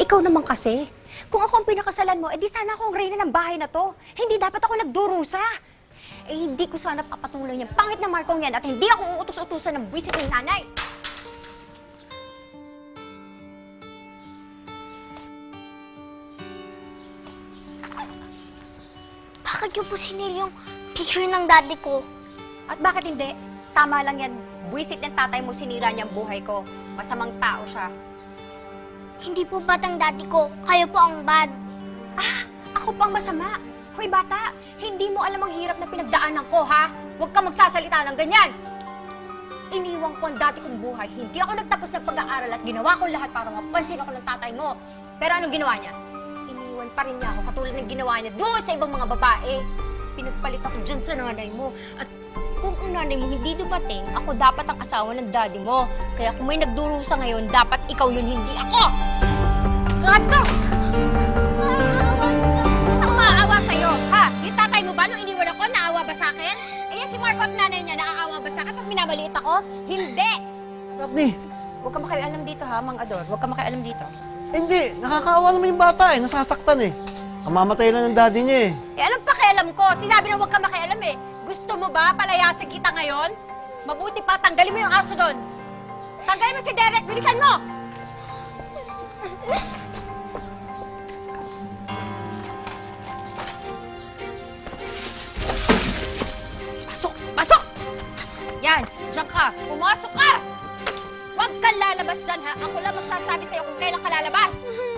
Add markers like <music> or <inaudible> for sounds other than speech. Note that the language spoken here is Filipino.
Ikaw naman kasi. Kung ako ang pinakasalan mo, edi sana akong reyna ng bahay na to. Hindi dapat ako nagdurusa. Eh, hindi ko sana papatuloy yung pangit na markong yan at hindi ako uutos-utusan ng buwisit ng nanay. Bakit niyo po sinil yung picture ng daddy ko? At bakit hindi? Tama lang yan. Buwisit ng tatay mo sinira niyang buhay ko. Masamang tao siya. Hindi po bad ang daddy ko. Kayo po ang bad. Ah, ako pang masama. Hoy bata, hindi mo alam ang hirap na pinagdaanan ko, ha? Huwag ka magsasalita ng ganyan. Iniwang ko ang dati kong buhay. Hindi ako nagtapos ng pag-aaral at ginawa ko lahat para mapansin ako ng tatay mo. Pero anong ginawa niya? Iniwan pa rin niya ako katulad ng ginawa niya doon sa ibang mga babae. Pinagpalit ako dyan sa nanay mo. At kung ang nanay mo hindi dumating, ako dapat ang asawa ng daddy mo. Kaya kung may nagdurusa ngayon, dapat ikaw yun, hindi ako! Ano? Ang maaawa sa'yo, ha? Yung tatay mo ba, nung iniwan ako, naawa ba sa akin? Ayan si Marco at nanay niya, naaawa ba sa akin pag minamaliit ako? Hindi! Daphne, Huwag ka makialam dito, ha, Mang Ador. Huwag ka makialam dito. hindi. Nakakaawa naman yung bata eh. Nasasaktan eh. Kamamatay na ng daddy niya eh. Eh, anong pakialam ko? Sinabi na huwag ka makialam eh. Gusto mo ba palayasin kita ngayon? Mabuti pa, tanggalin mo yung aso doon. Tanggalin mo si Derek, bilisan mo! Pasok! Pasok! Yan, diyan ka. Pumasok ka! Huwag kang lalabas dyan, ha? Ako lang magsasabi sa'yo kung kailan ka lalabas. <laughs>